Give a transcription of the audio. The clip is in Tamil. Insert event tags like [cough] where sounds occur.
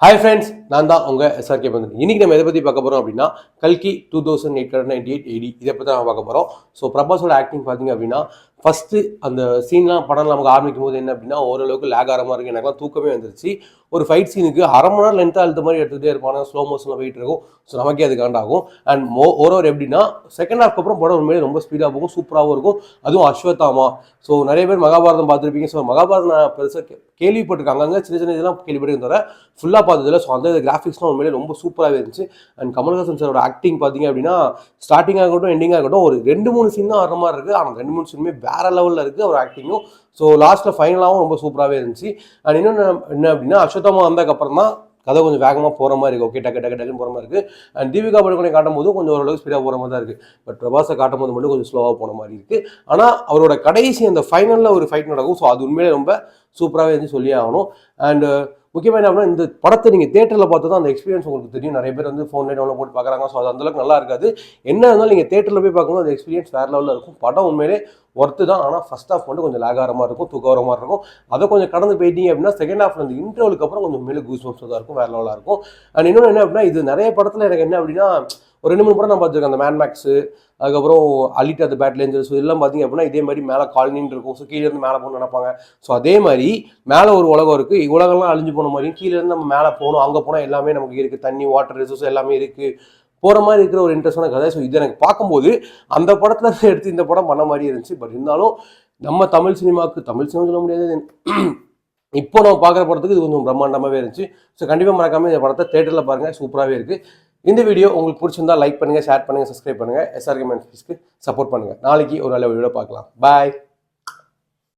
Hi friends, நான் தான் உங்கள் எஸ்ஆர்கே பந்தன் இன்றைக்கி நம்ம எதை பற்றி பார்க்க போகிறோம் அப்படின்னா கல்கி two thousand eight hundred ninety eight eighty இதை பற்றி நம்ம பார்க்க போகிறோம் ஸோ பிரபாஸோட ஆக்டிங் பார்த்தீங்க அப்படின்னா ஃபஸ்ட்டு அந்த சீன்லாம் படம் நமக்கு ஆரம்பிக்கும் போது என்ன அப்படின்னா ஓரளவுக்கு லேக் ஆகிற மாதிரி எனக்குலாம் தூக்கமே வந்துருச்சு. ஒரு ஃபைட் சீனுக்கு அரை மணி நேரம் லென்த்தாக அழுத்த மாதிரி எடுத்துகிட்டே இருப்பாங்க. ஸ்லோ மோஷனில் போயிட்டு இருக்கும். ஸோ நமக்கே அது காண்டாகும் அண்ட் மோ ஓரோர் எப்படின்னா செகண்ட் ஹாஃப்க்கு அப்புறம் படம் உண்மையிலே ரொம்ப ஸ்பீடாக போகும் சூப்பராகவும் இருக்கும். அதுவும் அஸ்வத்தாமா ஸோ நிறைய பேர் மகாபாரதம் பார்த்துருப்பீங்க. ஸோ மகாபாரதம் நான் பெருசாக கேள்விப்பட்டிருக்காங்க அங்கே சின்ன சின்ன இதெல்லாம் கேள்விப்பட்டிருக்கேன் தவிர ஃபுல்லாக பார்த்ததில்ல. ஸோ அந்த கிராஃபிக்ஸ்லாம் உண்மையிலே ரொம்ப சூப்பராகவே இருந்துச்சு. அண்ட் கமல்ஹாசன் சாரோட ஆக்டிங் பார்த்தீங்க அப்படின்னா ஸ்டார்டிங்காக இருக்கட்டும் எண்டிங்காக இருக்கட்டும் ஒரு ரெண்டு மூணு சீன் தான் வர மாதிரி இருக்குது ஆனால் ரெண்டு மூணு சீனுமே வேற லெவலில் இருக்குது அவர் ஆக்டிங்கும் ஸோ லாஸ்ட்டில் ஃபைனலாகவும் ரொம்ப சூப்பராகவே இருந்துச்சு. அண்ட் இன்னொன்று என்ன அப்படின்னா அஸ்வத்தமா வந்ததுக்கப்புறம் தான் கதை கொஞ்சம் வேகமாக போகிற மாதிரி இருக்குது ஓகே டக்கு டக்கு டக்குன்னு போகிற மாதிரி இருக்குது அண்ட் தீபிகா படுகொலை காட்டும் போது கொஞ்சம் ஓரளவுக்கு ஸ்பீடாக போகிற மாதிரி தான் இருக்குது பட் பிரபாஸை காட்டும் போது மட்டும் கொஞ்சம் ஸ்லோவாக போன மாதிரி இருக்குது ஆனால் அவரோட கடைசி அந்த ஃபைனலில் ஒரு ஃபைட் நடக்கும். ஸோ அது உண்மையிலே ரொம்ப சூப்பராகவே இருந்து சொல்லி ஆகணும். அண்டு முக்கியமாக என்ன அப்படின்னா இந்த படத்தை நீங்கள் தேட்டரில் பார்த்து தான் அந்த எக்ஸ்பீரியன்ஸ் உங்களுக்கு தெரியும். நிறைய பேர் வந்து ஃபோன்லேயே டவுன்லோட் போட்டு பார்க்குறாங்க. ஸோ அது அந்தளவுக்கு நல்லா இருக்காது. என்ன இருந்தாலும் நீங்கள் தேட்டரில் போய் பார்க்கும்போது அந்த எக்ஸ்பீரியன்ஸ் வேறு லெவலில் இருக்கும். படம் உண்மையிலே ஒர்த்து தான். ஆனால் ஃபஸ்ட் ஹாஃப் மட்டும் கொஞ்சம் லேக் ஆகிற மாதிரி இருக்கும் தூக்க வர மாதிரி இருக்கும். அதை கொஞ்சம் கடந்து போயிட்டீங்க அப்படின்னா செகண்ட் ஹாஃப்ல அந்த இன்டர்வலுக்கு அப்புறம் கொஞ்சம் மேலே கூஸ் தான் இருக்கும் வேற லெவலாக இருக்கும். அண்ட் இன்னொன்று என்ன அப்படின்னா இது நிறைய படத்தில் எனக்கு என்ன அப்படின்னா ஒரு ரெண்டு மூணு படம் நான் பார்த்துருக்கேன். அந்த மேன் மேக்ஸு அதுக்கப்புறம் அலிட் அது பேட்டில் ஏஞ்சல்ஸ் இதெல்லாம் பார்த்தீங்க அப்படின்னா இதே மாதிரி மேலே காலனின்னு இருக்கும். ஸோ கீழே இருந்து மேலே போகணும்னு நினைப்பாங்க. ஸோ அதே மாதிரி மேலே ஒரு உலகம் இருக்குது உலகம்லாம் அழிஞ்சு போன மாதிரியும் கீழே இருந்து நம்ம மேலே போகணும். அங்கே போனால் எல்லாமே நமக்கு இருக்குது தண்ணி வாட்டர் ரிசோர்ஸ் எல்லாமே இருக்குது போகிற மாதிரி இருக்கிற ஒரு இன்ட்ரெஸ்டான கதை. ஸோ இது எனக்கு பார்க்கும்போது அந்த படத்தில் எடுத்து இந்த படம் பண்ண மாதிரி இருந்துச்சு. பட் இருந்தாலும் நம்ம தமிழ் சினிமாவுக்கு தமிழ் சினிமா சொல்ல முடியாது. [clears throat] இப்போ நம்ம பார்க்குற படத்துக்கு இது கொஞ்சம் பிரம்மாண்டமாகவே இருந்துச்சு. ஸோ கண்டிப்பாக மறக்காமல் இந்த படத்தை தேட்டரில் பாருங்கள் சூப்பராகவே இருக்குது இந்த வீடியோ உங்களுக்கு பிடிச்சிருந்தா லைக் பண்ணுங்கள் ஷேர் பண்ணுங்கள் சப்ஸ்கிரைப் பண்ணுங்கள் எஸ்ஆர்கே மேன்ஸ்க்கு சப்போர்ட் பண்ணுங்கள் நாளைக்கு ஒரு நல்ல வீடியோ பார்க்கலாம். பாய்